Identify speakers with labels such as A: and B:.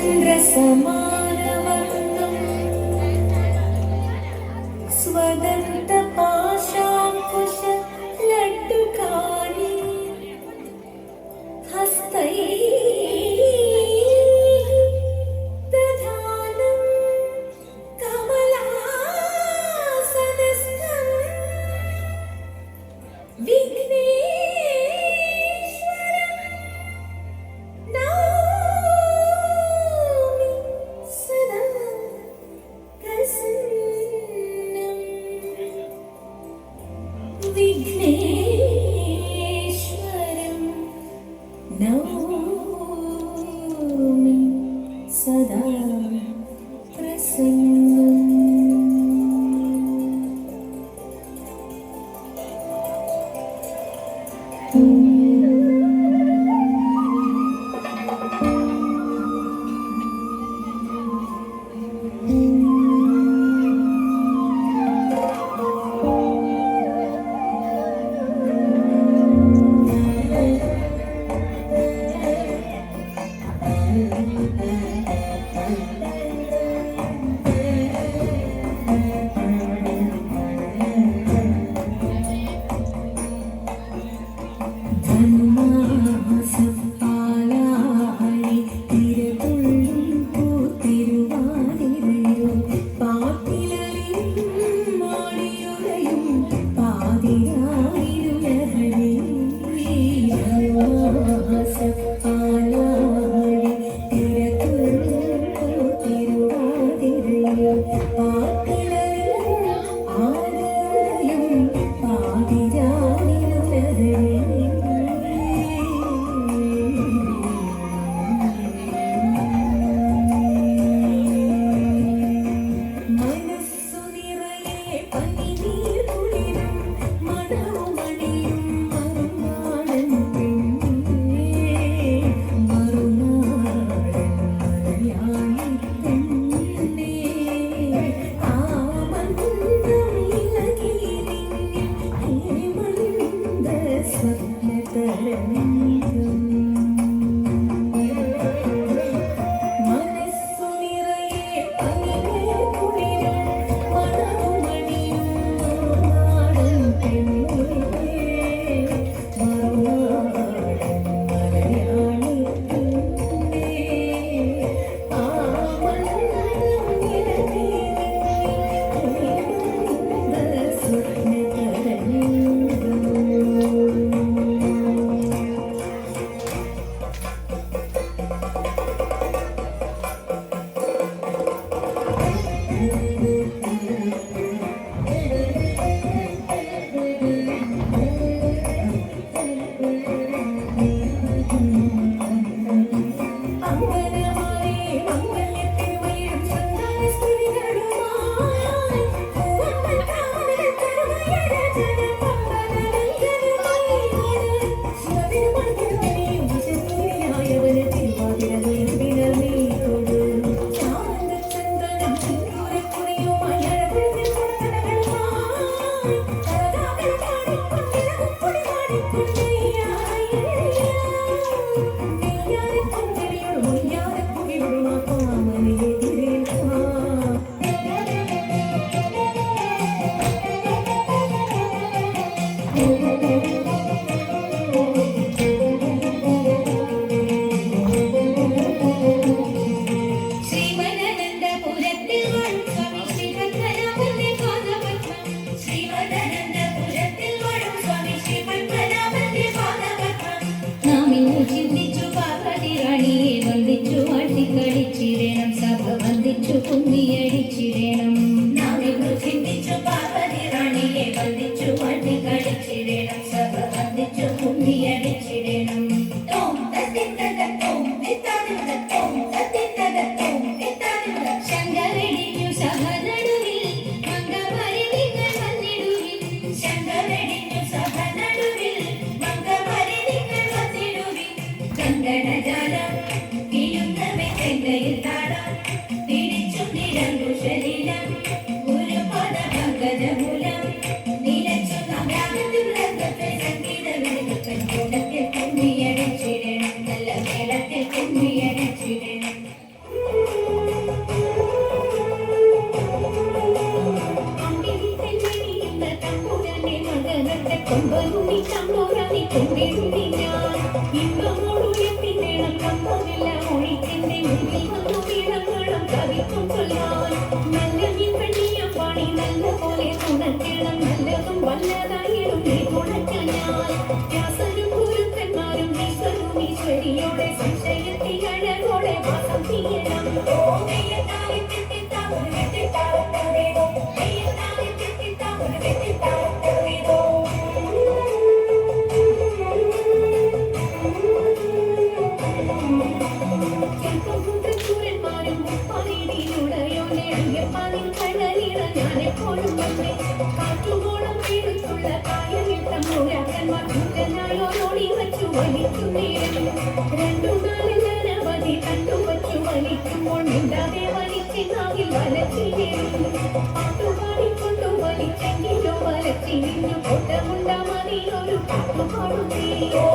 A: ചന്ദ്രസമാനവർണ്ണം thank mm-hmm. ഒഴിക്കന്റെ മുന്നിൽ വന്നു വീണങ്ങളും കവിക്കും ചൊല്ലാൻ കൂടാതെ വലിച്ചെങ്കിൽ വലച്ചിരുന്നു പാട്ടുപാടിക്കൊണ്ടു വലിച്ചെങ്കിലും വലച്ചിരുന്നു കൊട്ടമുണ്ട മതിയൊരു പാട്ടുപാടുകയോ